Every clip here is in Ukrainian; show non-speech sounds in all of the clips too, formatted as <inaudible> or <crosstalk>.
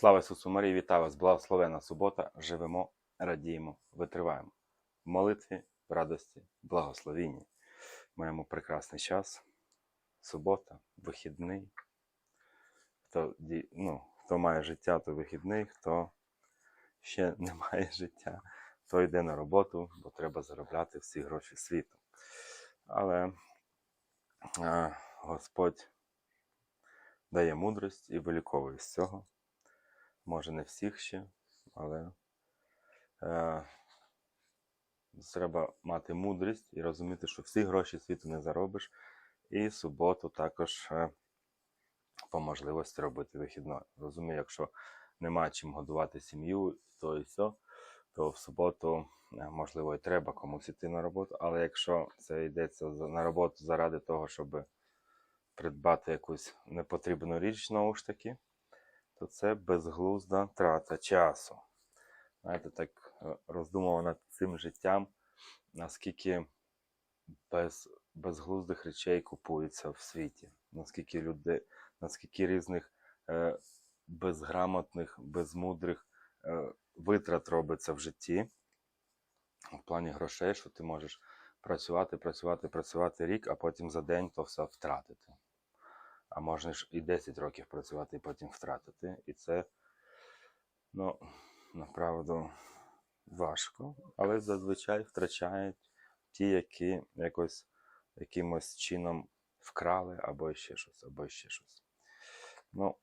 Слава Ісусу Марії, вітаю вас! Благословена субота! Живемо, радіємо, витриваємо. В молитві, в радості, благословінні. Маємо прекрасний час. Субота, вихідний. Хто, ну, хто має життя, то вихідний, хто ще <laughs> не має життя, то йде на роботу, бо треба заробляти всі гроші світу. Але е, Господь дає мудрість і виліковує з цього. Може, не всіх ще, але е, треба мати мудрість і розуміти, що всі гроші світу не заробиш, і суботу також е, по можливості робити вихідною. Розумію, якщо нема чим годувати сім'ю, то і все, то в суботу, е, можливо, і треба комусь іти на роботу, але якщо це йдеться на роботу заради того, щоб придбати якусь непотрібну річ, знову ж таки, то це безглузда трата часу. Знаєте, так е, роздумував над цим життям, наскільки без, безглуздих речей купується в світі, наскільки людей, наскільки різних е, безграмотних, безмудрих е, витрат робиться в житті, в плані грошей, що ти можеш працювати, працювати, працювати рік, а потім за день то все втратити. А можна ж і 10 років працювати і потім втратити. І це, ну, направду важко, але зазвичай втрачають ті, які якось якимось чином вкрали або ще щось, або ще щось. Ну,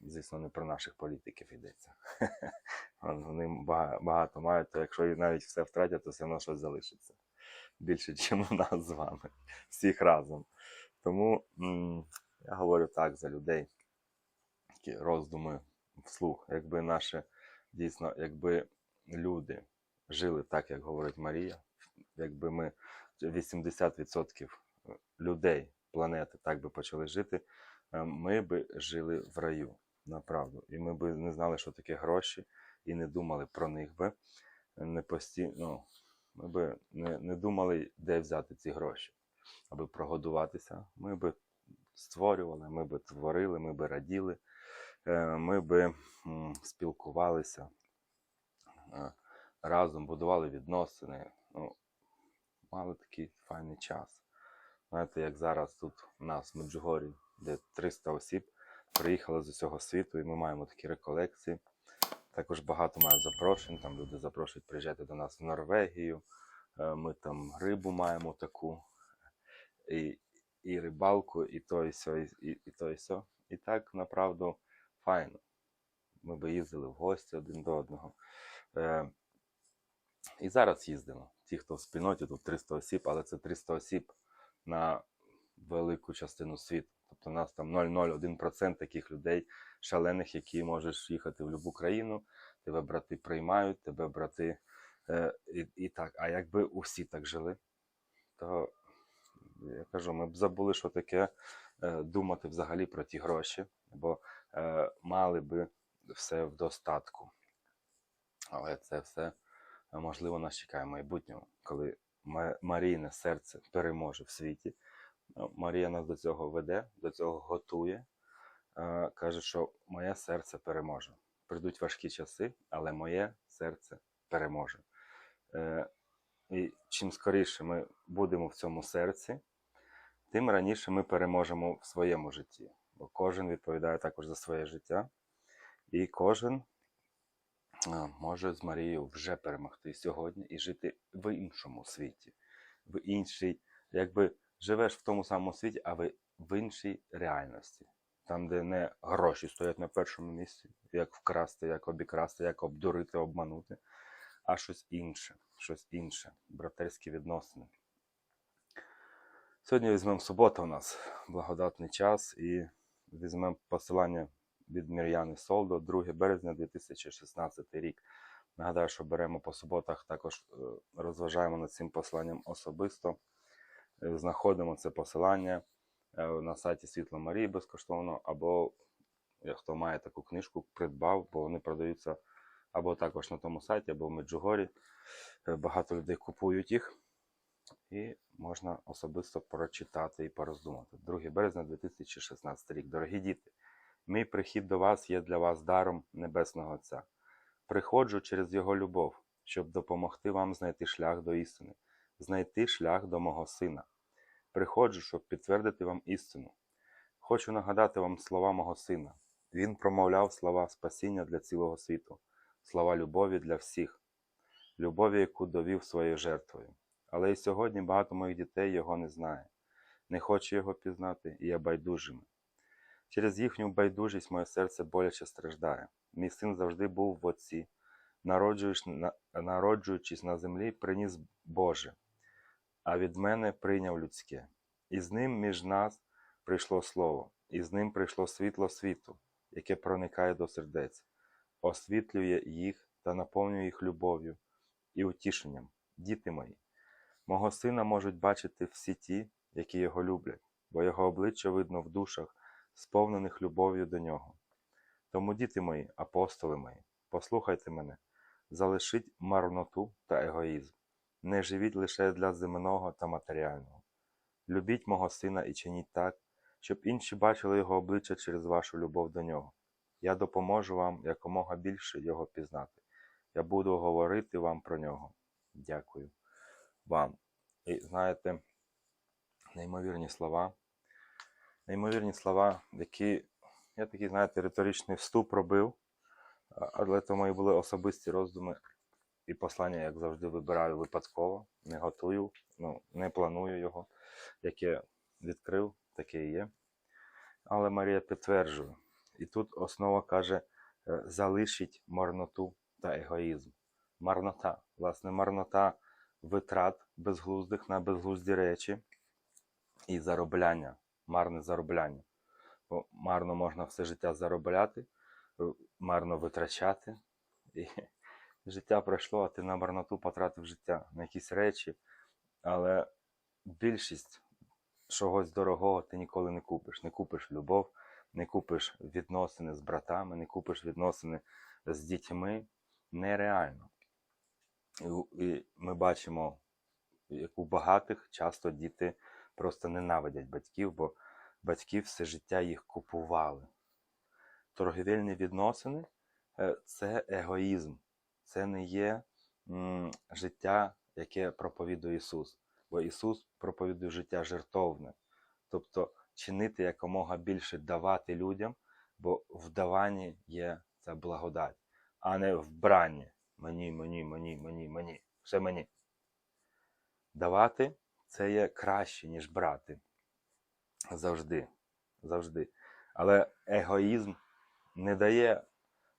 звісно, не про наших політиків йдеться. <laughs> Вони багато мають, то якщо навіть все втратять, то все одно щось залишиться. Більше, <laughs> ніж у нас з вами, всіх разом. Тому я говорю так за людей, такі роздуми вслух. Якби наше дійсно, якби люди жили так, як говорить Марія, якби ми 80% людей планети так би почали жити, е, ми би жили в раю, направду. І ми би не знали, що таке гроші, і не думали про них би. Не постійно, ну, ми би не, не думали, де взяти ці гроші, аби прогодуватися. Ми би створювали, ми би творили, ми би раділи, е, ми би спілкувалися е, разом, будували відносини. Ну, мали такий файний час. Знаєте, як зараз тут у нас в Меджугорі, де 300 осіб приїхали з усього світу, і ми маємо такі реколекції. Також багато мають запрошень. Там люди запрошують приїжджати до нас в Норвегію. Е, Ми там рибу маємо таку, і, і рибалку, і то, і сьо, і, і, і то, і сьо. І так, направду, файно. Ми би їздили в гості один до одного. Е, і зараз їздимо. Ті, хто в спільноті, тут 300 осіб, але це 300 осіб на велику частину світу. Тобто нас там 0,01% таких людей, шалених, які можеш їхати в будь-яку країну, тебе брати приймають, тебе брати. Е, і, і так. А якби усі так жили, то я кажу, ми б забули, що таке е, думати взагалі про ті гроші, бо е, мали би все в достатку. Але це все е, можливо нас чекає в майбутньому, коли Марійне серце переможе в світі. Ну, Марія нас до цього веде, до цього готує. Каже, що моє серце переможе. Прийдуть важкі часи, але моє серце переможе. І чим скоріше ми будемо в цьому серці, тим раніше ми переможемо в своєму житті. Бо кожен відповідає також за своє життя, і кожен може з Марією вже перемогти сьогодні і жити в іншому світі, в іншій, якби живеш в тому самому світі, а ви в іншій реальності. Там, де не гроші стоять на першому місці, як вкрасти, як обікрасти, як обдурити, обманути, а щось інше, щось інше, братерські відносини. Сьогодні візьмемо субота у нас благодатний час і візьмемо посилання від Мір'яни Солдо, 2 березня 2016 рік. Нагадаю, що беремо по суботах, також е, розважаємо над цим посланням особисто. Е, Знаходимо це посилання е, на сайті Світло Марії безкоштовно, або хто має таку книжку, придбав, бо вони продаються або також на тому сайті, або в Меджугорі. Е, Багато людей купують їх. І можна особисто прочитати і пороздумати. 2 березня 2016 рік. Дорогі діти, Мій прихід до вас є для вас даром Небесного Отця. Приходжу через Його любов, щоб допомогти вам знайти шлях до істини, знайти шлях до мого Сина. Приходжу, щоб підтвердити вам істину. Хочу нагадати вам слова мого сина. Він промовляв слова спасіння для цілого світу, слова любові для всіх, любові, яку довів своєю жертвою. Але і сьогодні багато моїх дітей його не знає, не хоче його пізнати і є байдужими. Через їхню байдужість моє серце боляче страждає. Мій син завжди був в отці, народжуючись на землі, приніс Боже, а від мене прийняв людське. І з ним між нас прийшло слово, і з ним прийшло світло світу, яке проникає до сердець, освітлює їх та наповнює їх любов'ю і утішенням. Діти мої, мого сина можуть бачити всі ті, які його люблять, бо його обличчя видно в душах, сповнених любов'ю до нього. Тому, діти мої, апостоли мої, послухайте мене, залишіть марноту та егоїзм, не живіть лише для земного та матеріального. Любіть мого сина і чиніть так, щоб інші бачили його обличчя через вашу любов до нього. Я допоможу вам якомога більше його пізнати. Я буду говорити вам про нього. Дякую вам. І знаєте, неймовірні слова, неймовірні слова, які я такий, знаєте, риторичний вступ робив, але то мої були особисті роздуми і послання, як завжди, вибираю випадково, не готую, ну, не планую його, яке відкрив, таке і є. Але Марія підтверджує. І тут основа каже: е, залишіть марноту та егоїзм. Марнота, власне, марнота витрат безглуздих на безглузді речі і заробляння, марне заробляння. Бо марно можна все життя заробляти, е, марно витрачати. І <laughs> життя пройшло, а ти на марноту потратив життя на якісь речі, але більшість чогось дорогого ти ніколи не купиш. Не купиш любов, не купиш відносини з братами, не купиш відносини з дітьми. Нереально. І, ми бачимо, як у багатих часто діти просто ненавидять батьків, бо батьки все життя їх купували. Торговельні відносини е, це егоїзм, це не є життя, яке проповідує Ісус. Бо Ісус проповідує життя жертовне, тобто чинити якомога більше давати людям, бо в даванні є ця благодать, а не в бранні. Мені, мені, мені, мені, мені, все мені. Давати це є краще, ніж брати. Завжди. Завжди. Але егоїзм не дає,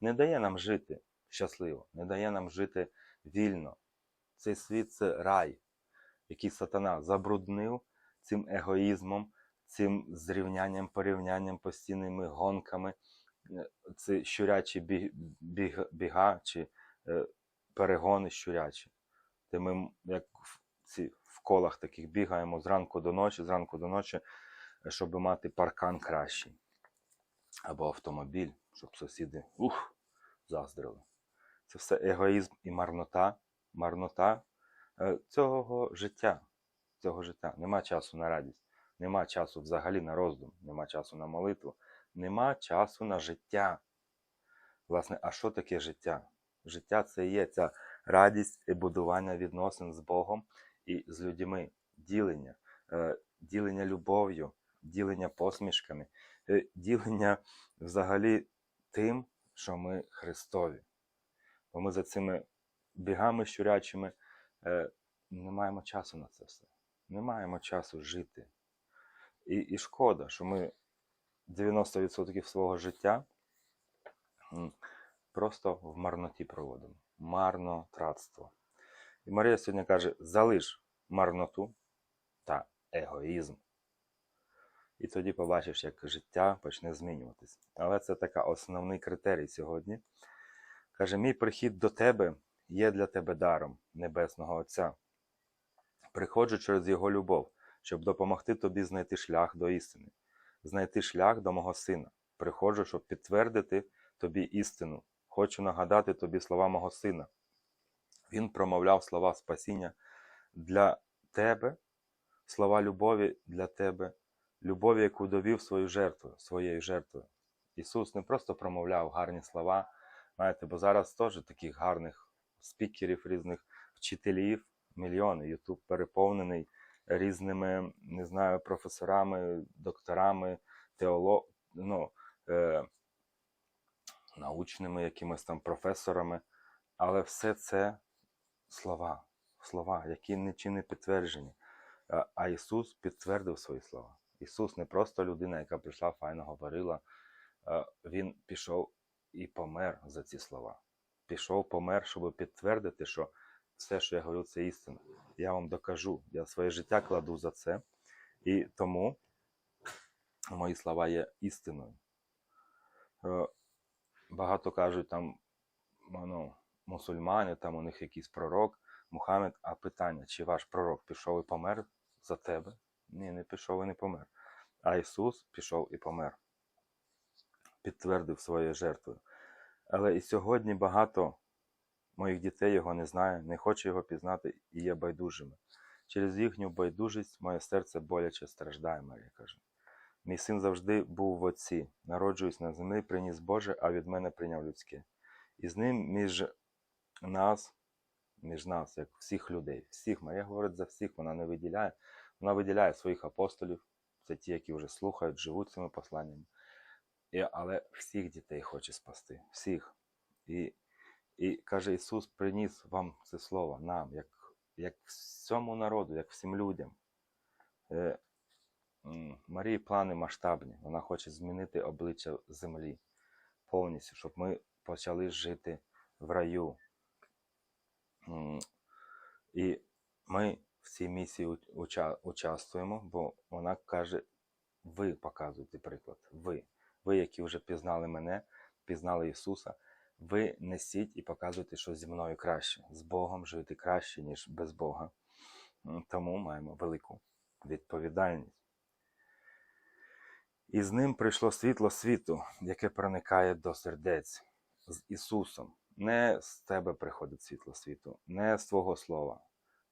не дає нам жити щасливо, не дає нам жити вільно. Цей світ це рай, який сатана забруднив цим егоїзмом, цим зрівнянням, порівнянням, постійними гонками, е, це щурячі біг, біг, біга чи е, перегони щурячі. Де ми як в, ці, в колах таких бігаємо зранку до ночі, зранку до ночі, е, щоб мати паркан кращий. Або автомобіль, щоб сусіди ух, заздрили. Це все егоїзм і марнота, марнота е, цього життя. Цього життя. Нема часу на радість, нема часу взагалі на роздум, нема часу на молитву, нема часу на життя. Власне, а що таке життя? Життя це є ця радість і будування відносин з Богом і з людьми, ділення, е, ділення любов'ю, ділення посмішками, е, ділення взагалі тим, що ми Христові. Бо ми за цими бігами щурячими е, не маємо часу на це все. Не маємо часу жити. І, і шкода, що ми 90% свого життя просто в марноті проводимо. Марнотратство. І Марія сьогодні каже: залиш марноту та егоїзм. І тоді побачиш, як життя почне змінюватись. Але це така основний критерій сьогодні. Каже: мій прихід до тебе є для тебе даром Небесного Отця. Приходжу через Його любов, щоб допомогти тобі знайти шлях до істини, знайти шлях до мого сина. Приходжу, щоб підтвердити тобі істину. Хочу нагадати тобі слова мого сина. Він промовляв слова спасіння для тебе, слова любові для тебе, любові, яку довів свою жертвою, своєю жертвою, Ісус не просто промовляв гарні слова, знаєте, бо зараз теж таких гарних спікерів, різних вчителів, мільйони. Ютуб переповнений різними, не знаю, професорами, докторами, теолог, ну, е, научними якимись там професорами. Але все це слова, слова, які нічим не підтверджені. А- А Ісус підтвердив свої слова. Ісус не просто людина, яка прийшла, файно говорила. Е, Він пішов і помер за ці слова. Пішов, помер, щоб підтвердити, що все, що я говорю, це істина. Я вам докажу. Я своє життя кладу за це. І тому мої слова є істиною. Е, Багато кажуть там, ну, мусульмани, там у них якийсь пророк, Мухаммед, а питання, чи ваш пророк пішов і помер за тебе? Ні, не пішов і не помер. А Ісус пішов і помер, підтвердив своєю жертвою. Але і сьогодні багато моїх дітей його не знає, не хоче його пізнати і є байдужими. Через їхню байдужість моє серце боляче страждає, Марія каже. Мій син завжди був в отці, народжуюсь на землі, приніс Боже, а від мене прийняв людське. І з ним між нас, між нас, як всіх людей, всіх, Марія говорить за всіх, вона не виділяє. Вона виділяє своїх апостолів, це ті, які вже слухають, живуть цими посланнями. І, але всіх дітей хоче спасти, всіх. І, і каже, Ісус приніс вам це слово, нам, як, як всьому народу, як всім людям. Е, Марії плани масштабні. Вона хоче змінити обличчя землі повністю, щоб ми почали жити в раю. І ми в цій місії уча- участвуємо, бо вона каже: ви показуєте приклад. Ви, ви, які вже пізнали мене, пізнали Ісуса, ви несіть і показуєте, що зі мною краще. З Богом жити краще, ніж без Бога. Тому маємо велику відповідальність. І з ним прийшло світло світу, яке проникає до сердець з Ісусом. Не з тебе приходить світло світу, не з Твого слова.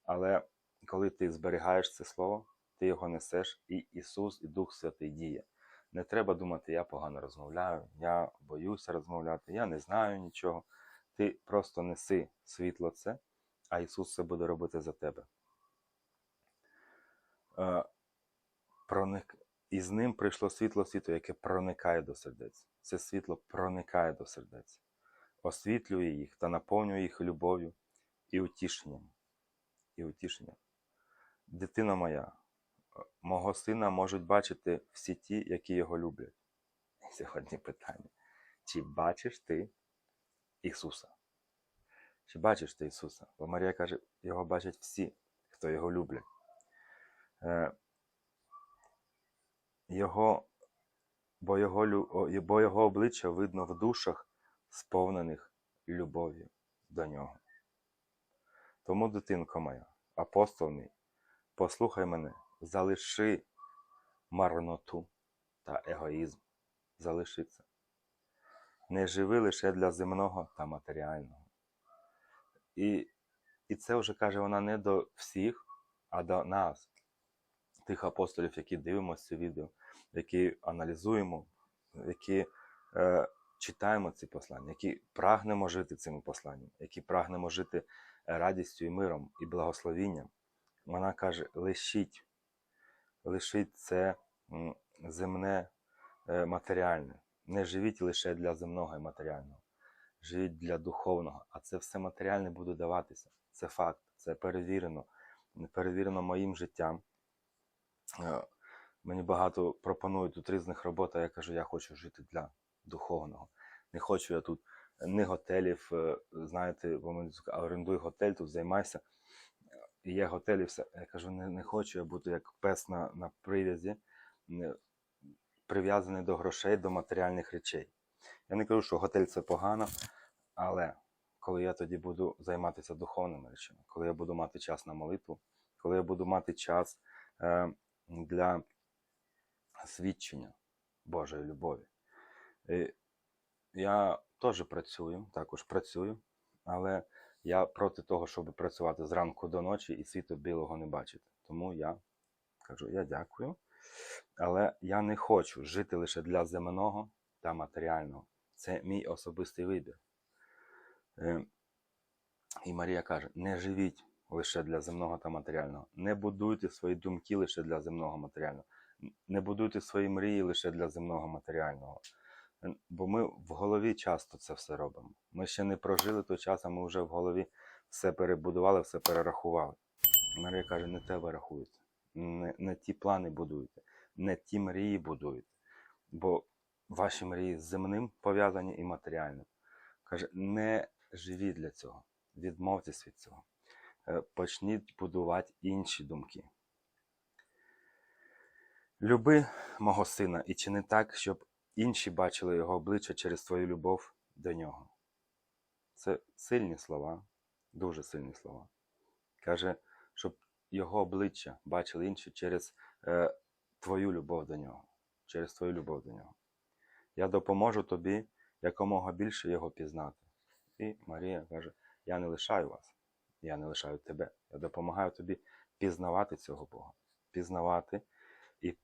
Але коли ти зберігаєш це слово, ти його несеш, і Ісус, і Дух Святий діє. Не треба думати, я погано розмовляю, я боюся розмовляти, я не знаю нічого. Ти просто неси світло це, а Ісус це буде робити за тебе. Е, проник... І з ним прийшло світло світу, яке проникає до сердець. Це світло проникає до сердець, освітлює їх та наповнює їх любов'ю і утішенням. І утішенням. Дитина моя, мого сина можуть бачити всі ті, які його люблять. Сьогодні питання: чи бачиш ти Ісуса? Чи бачиш ти Ісуса? Бо Марія каже, його бачать всі, хто його люблять. Е, його, бо, його, бо його обличчя видно в душах, сповнених любов'ю до нього. Тому, дитинко моя, апостол мій, послухай мене, залиши марноту та егоїзм. Залиши це. Не живи лише для земного та матеріального. І, і це вже каже вона не до всіх, а до нас, тих апостолів, які дивимося це відео, які аналізуємо, які е, читаємо ці послання, які прагнемо жити цими посланнями, які прагнемо жити радістю і миром і благословінням. Вона каже: лишіть, лишіть це земне е, матеріальне. Не живіть лише для земного і матеріального, живіть для духовного, а це все матеріальне буде даватися. Це факт, це перевірено, перевірено моїм життям. Е, Мені багато пропонують тут різних робот, а я кажу, я хочу жити для духовного. Не хочу я тут ні готелів, е, знаєте, бо мені орендуй готель, тут займайся. І є готель і все. Я кажу, не, не хочу я бути як пес на, на прив'язі, прив'язаний до грошей, до матеріальних речей. Я не кажу, що готель це погано, але коли я тоді буду займатися духовними речами, коли я буду мати час на молитву, коли я буду мати час е, для свідчення Божої любові. І я теж працюю, також працюю, але я проти того, щоб працювати зранку до ночі і світу білого не бачити. Тому я кажу, я дякую, але я не хочу жити лише для земного та матеріального. Це мій особистий вибір. Е, І Марія каже: не живіть лише для земного та матеріального. Не будуйте свої думки лише для земного матеріального. Не будуйте свої мрії лише для земного матеріального. Бо ми в голові часто це все робимо. Ми ще не прожили той час, а ми вже в голові все перебудували, все перерахували. Марія каже: не те ви рахуєте, не, не ті плани будуєте, не ті мрії будуєте. Бо ваші мрії з земним пов'язані і матеріальним. Каже, не живіть для цього, відмовтесь від цього. Е, Почніть будувати інші думки. Люби мого сина і чини так, щоб інші бачили його обличчя через твою любов до нього. Це сильні слова, дуже сильні слова. Каже, щоб його обличчя бачили інші через е, твою любов до нього. Через твою любов до нього. Я допоможу тобі якомога більше його пізнати. І Марія каже: Я не лишаю вас, я не лишаю тебе. Я допомагаю тобі пізнавати цього Бога, пізнавати і,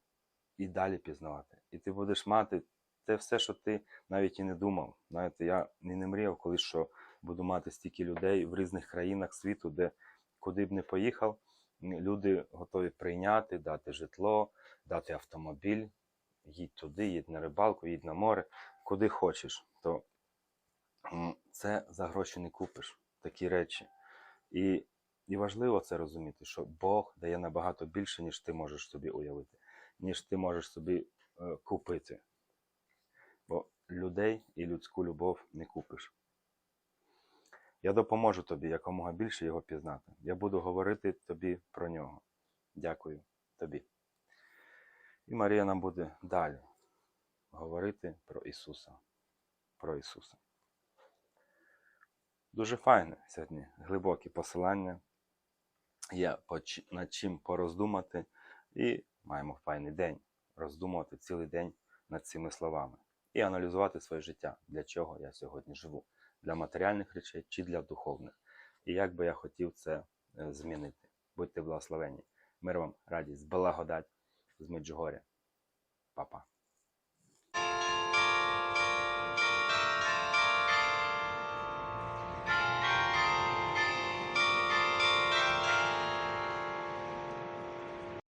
і далі пізнавати. І ти будеш мати те все, що ти навіть і не думав. Знаєте, я і не мріяв колись, що буду мати стільки людей в різних країнах світу, де куди б не поїхав, люди готові прийняти, дати житло, дати автомобіль, їдь туди, їдь на рибалку, їдь на море, куди хочеш. То це за гроші не купиш, такі речі. І, і важливо це розуміти, що Бог дає набагато більше, ніж ти можеш собі уявити, ніж ти можеш собі е, купити. Бо людей і людську любов не купиш. Я допоможу тобі якомога більше його пізнати. Я буду говорити тобі про нього. Дякую тобі. І Марія нам буде далі говорити про Ісуса. Про Ісуса. Дуже файне сьогодні глибокі посилання. Є над чим пороздумати, і маємо файний день роздумувати цілий день над цими словами і аналізувати своє життя, для чого я сьогодні живу, для матеріальних речей чи для духовних. І як би я хотів це е, змінити. Будьте благословені. Мир вам, радість, благодать з Меджугоря. Па-па.